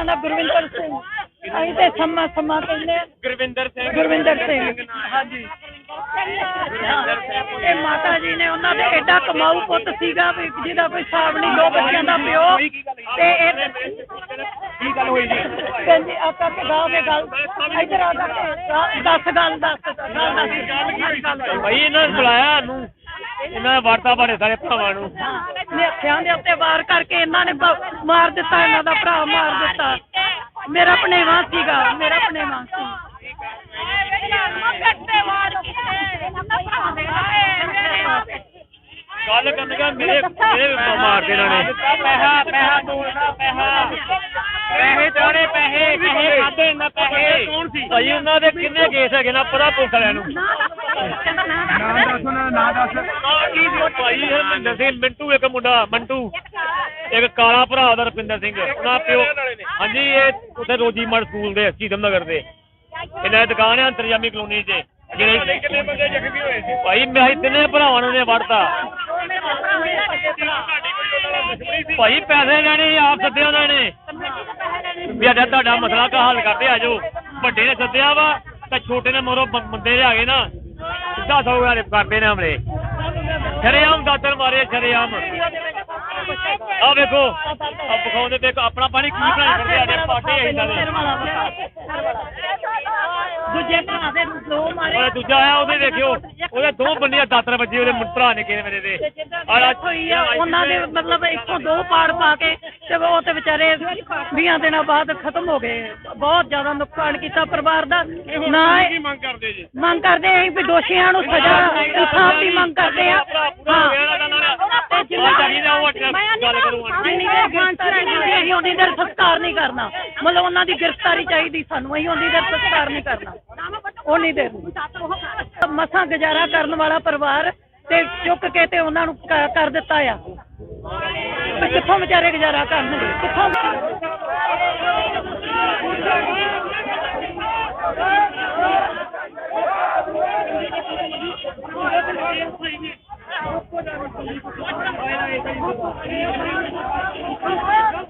ਮਾਤਾ ਦਾ ਗੁਰਵਿੰਦਰ ਸਿੰਘ। ਅਸੀਂ ਤੇ ਸਮਾ ਸਮਾ ਕਹਿੰਦੇ। ਗੁਰਵਿੰਦਰ ਸਿੰਘ। ਗੁਰਵਿੰਦਰ ਸਿੰਘ। ਹਾਂਜੀ। ਇਹ ਮਾਤਾ ਜੀ ਨੇ ਉਹਨਾਂ ਦੇ ਐਡਾ ਕਮਾਊ ਪੁੱਤ ਸੀਗਾ ਵੀ ਜਿਹਦਾ ਕੋਈ ਹਿਸਾਬ ਨਹੀਂ ਦੋ ਬੱਚਿਆਂ ਦਾ ਪਿਓ। ਤੇ ਇਹ ਕੀ ਗੱਲ ਹੋਈ ਜੀ? ਕਹਿੰਦੀ ਆ ਕੇ ਗਾਹ ਦੇ ਗੱਲ ਇਧਰ ਆ ਕੇ। ਦੱਸ ਗੱਲ ਦੱਸ ਗੱਲ ਦੱਸ। ਭਾਈ ਇਹਨਾਂ ਨੇ ਬੁਲਾਇਆ ਨੂੰ ਇਹਨਾਂ ਨੇ ਵਾਰਤਾ ਬਾਰੇ ਸਾਰੇ ਭਰਾਵਾਂ ਨੂੰ। ਨਿਹੱਥਿਆਂ ਦੇ ਉੱਤੇ ਵਾਰ ਕਰਕੇ ਇਹਨਾਂ ਨੇ ਬ- ਮਾਰ ਦਿੱਤਾ ਇਹਨਾਂ ਦਾ ਭਰਾ ਮਾਰ ਦਿੱਤਾ। ਮੇਰਾ ਭਣੇਵਾ ਸੀਗਾ ਮੇਰਾ ਭਣੇਵਾ ਸੀ। ਗੱਲ ਕਰਨ ਲੱਗਾ ਮੇਰੇ ਮੇਰੇ ਮਾਰ ਦੇ ਇਹਨਾਂ ਨੇ। ਪੈਸਾ ਪੈਸਾ ਤੋੜਨਾ ਪੈਸਾ। ਪੈਸੇ ਤੋੜੇ ਪੈਸੇ ਪੈਸੇ ਖਾਦੇ ਇਹਨਾਂ ਪੈਸੇ। ਕੌਣ ਸੀ ਭਾਈ ਉਹਨਾਂ ਦੇ ਕਿੰਨੇ ਕੇਸ ਹੈਗੇ ਨਾ ਪਤਾ ਪੁਲਿਸ ਵਾਲਿਆਂ ਨੂੰ। ਨਾਂ ਦੱਸ ਉਹਨਾਂ ਦਾ ਨਾਂ ਦੱਸ। ਭਾਈ ਹਰਮਿੰਦਰ ਸਿੰਘ ਮਿੰਟੂ ਇੱਕ ਮੁੰਡਾ ਮੰਟੂ। ਇੱਕ ਕਾਲਾ ਭਰਾ ਉਹਦਾ ਰੁਪਿੰਦਰ ਸਿੰਘ। ਉਹਨਾਂ ਪਿਓ ਹਾਂਜੀ ਇਹ ਉੱਥੇ ਰੋਜੀ ਮੜ ਸਕੂਲ ਦੇ ਚੀਦਮ ਨਗਰ ਦੇ। ਇਹਨਾਂ ਦੀ ਦੁਕਾਨ ਹੈ ਅੰਤਰਜਾਮੀ ਕਲੋਨੀ 'ਚ। ਜਿਹੜੇ ਕਿੰਨੇ ਬੰਦੇ ਜ਼ਖਮੀ ਹੋਏ ਸੀ। ਭਾਈ ਮੈਂ ਤਿੰਨੇ ਭਰਾਵਾਂ ਨੂੰ ਨੇ ਵੜਤਾ। ਭਾਈ ਪੈਸੇ ਲੈਣੇ ਆਪ ਸੱਦਿਆ ਉਹਨਾਂ ਨੇ? ਵੀ ਸਾਡਾ ਤੁਹਾਡਾ ਮਸਲਾ ਕਾ ਹੱਲ ਕਰਦੇ ਆ ਜਾਓ। ਵੱਡੇ ਨੇ ਸੱਦਿਆ ਵਾ ਤਾਂ ਛੋਟੇ ਨੇ ਮੋਰੋ ਬੰਦੇ ਲਿਆ ਗਏ ਨਾ ਸਿੱਧਾ ਸੌ ਵਾਲੇ ਕਰਦੇ ਨੇ ਹਮਲੇ। ਸ਼ਰੇਆਮ ਦਾਤਰ ਮਾਰੇ, ਸ਼ਰੇਆਮ। ਆ ਵੇਖੋ ਆ ਵਿਖਾਉਂਦੇ ਤੇ ਆਪਣਾ ਪਾਣੀ ਕੀ ਬਣਾਈ ਕਰਦੇ ਆ ਪਾਟੇ ਅਸੀਂ ਸਾਰੇ ਦੂਜੇ ਭਰਾ ਦੇ ਦੋ ਮਾਰੇ। ਉਹ ਦੂਜਾ ਆਇਆ ਉਹਦੇ ਦੇਖਿਓ। ਉਹਦੇ ਦੋ ਬੰਦੀਆਂ ਦਾਤਰ ਵੱਜੇ ਉਹਦੇ ਮੁੰ- ਭਰਾ ਨੇ ਕਿਹਨੇ ਮੇਰੇ ਦੇ। ਆਹ ਹੋਈ ਆ ਉਹਨਾਂ ਦੇ ਮਤਲਬ ਇੱਥੋਂ ਦੋ ਪਾੜ ਪਾ ਕੇ ਤੇ ਉਹ ਤੇ ਵਿਚਾਰੇ 20 ਦਿਨਾਂ ਬਾਅਦ ਖਤਮ ਹੋ ਗਏ। ਬਹੁਤ ਜ਼ਿਆਦਾ ਨੁਕਸਾਨ ਕੀਤਾ ਪਰਿਵਾਰ ਦਾ। ਨਾ ਮੰਗ ਕਰਦੇ ਜੀ? ਮੰਗ ਕਰਦੇ ਆਂ ਵੀ ਦੋਸ਼ੀਆਂ ਨੂੰ ਸਜ਼ਾ ਇਨਸਾਫ ਦੀ ਮੰਗ ਕਰਦੇ ਆ। ਤੇ ਜਿੰਨਾ ਗੱਲ ਕਰੂੰਗਾ ਜਿੰਨੀ ਦੇਰ ਗ੍ਰਿਫਤਾਰੀ ਨਹੀਂ ਹੁੰਦੀ ਅਸੀਂ ਨਹੀਂ ਕਰਨਾ। ਮਤਲਬ ਉਹਨਾਂ ਦੀ ਗ੍ਰਿਫਤਾਰੀ ਚਾਹੀਦੀ ਸਾਨੂੰ, ਅਸੀਂ ਉਨੀ ਦੇਰ ਸੰਸਕਾਰ ਨਹੀਂ ਕਰਨਾ। ਉਨੀ ਦੇਰ ਮਸਾਂ ਗੁਜ਼ਾਰਾ ਕਰਨ ਵਾਲਾ ਪਰਿਵਾਰ ਤੇ ਚੁੱਕ ਕੇ ਤੇ ਉਹਨਾਂ ਨੂੰ ਕ- ਕਰ ਦਿੱਤਾ ਆ। ਤੇ ਕਿੱਥੋਂ ਵਿਚਾਰੇ ਗੁਜ਼ਾਰਾ ਕਰਨਗੇ? ਕਿੱਥੋਂ?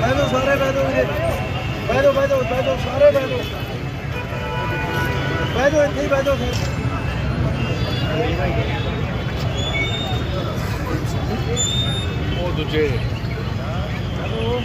ਬਹਿ ਜਾਓ ਸਾਰੇ ਬਹਿ ਜਾਓ ਵੀਰੇ ਬਹਿ ਜਾਓ ਬਹਿ ਜਾਓ ਬਹਿ ਜਾਓ ਸਾਰੇ ਬਹਿ ਜਾਓ ਬਹਿ ਜਾਓ ਇੱਥੇ ਹੀ ਬਹਿ ਜਾਓ ਫਿਰ। ਉਹ ਦੂਜੇ। ਚਲੋ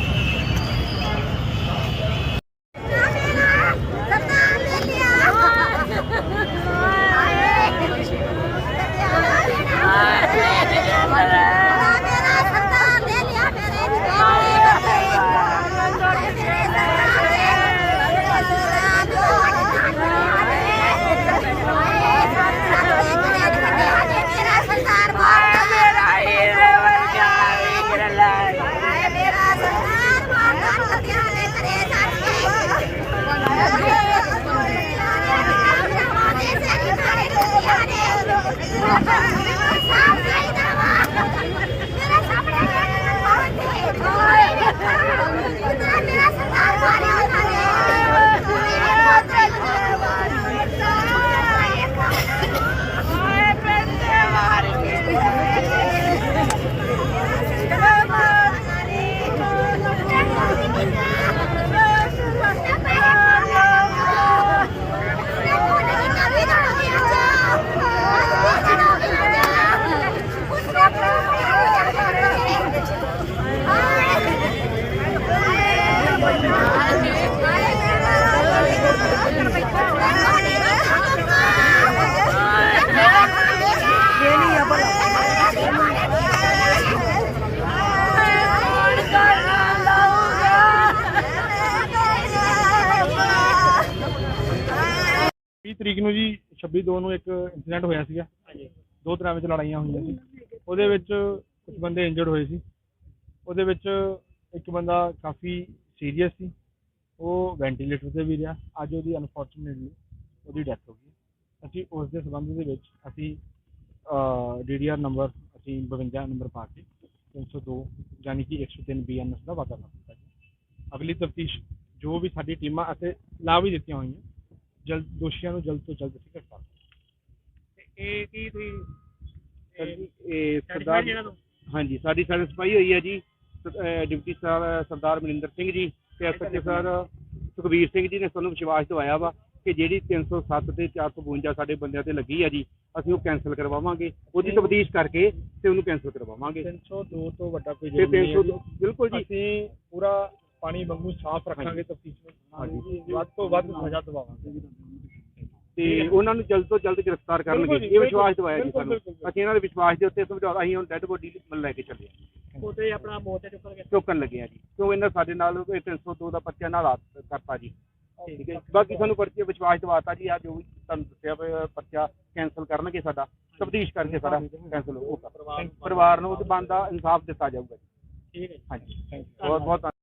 ਤਰੀਕ ਨੂੰ ਜੀ 26 ਦੋ ਨੂੰ ਇੱਕ ਇਨਸੀਡੈਂਟ ਹੋਇਆ ਸੀਗਾ। ਦੋ ਤਰ੍ਹਾਂ ਵਿੱਚ ਲੜਾਈਆਂ ਹੋਈਆਂ ਸੀ। ਉਹਦੇ ਵਿੱਚ ਕੁਝ ਬੰਦੇ ਇੰਜਰਡ ਹੋਏ ਸੀ। ਉਹਦੇ ਵਿੱਚ ਇੱਕ ਬੰਦਾ ਕਾਫੀ ਸੀਰੀਅਸ ਸੀ। ਉਹ ਵੈਂਟੀਲੇਟਰ ਤੇ ਵੀ ਰਿਹਾ। ਅੱਜ ਉਹਦੀ ਅਨਫੋਰਚੂਨੇਟਲੀ ਉਹਦੀ ਡੈਥ ਹੋ ਗਈ। ਅਸੀਂ ਉਸ ਦੇ ਸੰਬੰਧ ਦੇ ਵਿੱਚ ਅਸੀਂ ਡੀਡੀਆਰ ਨੰਬਰ ਅਸੀਂ 52 ਨੰਬਰ ਪਾ ਕੇ 302 ਯਾਨੀ ਕਿ 103 ਬੀਐਨਐਸ ਦਾ ਵਾਧਾ ਕਰ ਦਿੱਤਾ ਅਗਲੀ ਤਫਤੀਸ਼ ਜੋ ਵੀ ਸਾਡੀ ਟੀਮਾਂ ਅਤੇ ਲਾ ਵੀ ਦਿੱਤੀਆਂ ਹੋਈਆਂ ਜਲਦ ਦੋਸ਼ੀਆਂ ਨੂੰ ਜਲਦ ਤੋਂ ਜਲਦ ਅਸੀਂ ਗ੍ਰਿਫਤਾਰ ਕਰਾਂਗੇ ਇਹ ਕੀ ਤੁਸੀਂ ਜੀ, ਇਹ ਸਰਦਾਰ ਤੋਂ ਹਾਂਜੀ ਸਾਡੀ ਸੈਟੀਸਫਾਈ ਹੋਈ ਹੈ ਜੀ। ਸ- ਅਹ ਡਿਪਟੀ ਸਰ ਸਰਦਾਰ ਮਨਿੰਦਰ ਸਿੰਘ ਜੀ ਤੇ ਐਸਐਚਓ ਸਰ ਸੁਖਬੀਰ ਸਿੰਘ ਜੀ ਨੇ ਸਾਨੂੰ ਵਿਸ਼ਵਾਸ ਦਿਵਾਇਆ ਵਾ ਕਿ ਜਿਹੜੀ 307 ਤੇ 452 ਸਾਡੇ ਬੰਦਿਆਂ ਤੇ ਲੱਗੀ ਆ ਜੀ ਅਸੀਂ ਉਹ ਕੈਨਸਲ ਕਰਵਾਵਾਂਗੇ। ਉਹਦੀ ਤਬਦੀਸ਼ ਕਰਕੇ ਤੇ ਉਹਨੂੰ ਕੈਨਸਲ ਕਰਵਾਵਾਂਗੇ। 302 ਤੋਂ ਵੱਡਾ ਕੋਈ ਤੇ 300 ਬਿਲਕੁਲ ਜੀ। ਅਸੀਂ ਪੂਰਾ ਪਾਣੀ ਵਾਂਗੂ ਸਾਫ਼ ਰੱਖਾਂਗੇ ਤਫਤੀਸ਼ ਨੂੰ ਹਾਂਜੀ। ਵੱਧ ਤੋਂ ਵੱਧ ਸਜ਼ਾ ਦਵਾਵਾਂਗੇ। ਤੇ ਉਹਨਾਂ ਨੂੰ ਜਲਦ ਤੋਂ ਜਲਦ ਗ੍ਰਿਫਤਾਰ ਕਰਨਗੇ ਇਹ ਵਿਸ਼ਵਾਸ ਦਿਵਾਇਆ ਜੀ ਸਾਨੂੰ। ਅਸੀਂ ਇਹਨਾਂ ਦੇ ਵਿਸ਼ਵਾਸ ਦੇ ਉੱਤੇ ਸਮਝੌਤਾ ਅਸੀਂ ਹੁਣ ਡੈੱਡ ਬੋਡੀ ਲੈ ਕੇ ਚੱਲੇ ਉਹਦੇ ਆਪਣਾ ਮੋਰਚਾ ਚੁੱਕ ਕੇ ਚੁੱਕਣ ਲੱਗੇ ਆ ਜੀ। ਕਿਉਂ ਇਹਨਾਂ ਸਾਡੇ ਨਾਲ ਇਹ 302 ਦਾ ਪਰਚਾ ਨਾਲ ਆ ਕਰਤਾ ਜੀ। ਠੀਕ ਹੈ ਜੀ। ਬਾਕੀ ਸਾਨੂੰ ਪਰਚੇ ਵਿਸ਼ਵਾਸ ਦਿਵਾਤਾ ਜੀ। ਆ ਜੋ ਵੀ ਤੁਹਾਨੂੰ ਦੱਸਿਆ ਪਰਚਾ ਕੈਨਸਲ ਕਰਨਗੇ ਸਾਡਾ। ਤਬਦੀਸ਼ ਕਰਕੇ ਸਾਡਾ ਕੈਨਸਲ ਹੋਊਗਾ ਪਰਿਵਾਰ ਨੂੰ ਤੇ ਬੰਦਾ ਇਨਸਾਫ ਦਿੱਤਾ ਜਾਊਗਾ ਜੀ। ਠੀਕ ਹੈ ਹਾਂਜੀ। ਬਹੁਤ ਬਹੁਤ ਧੰਨਵਾਦ।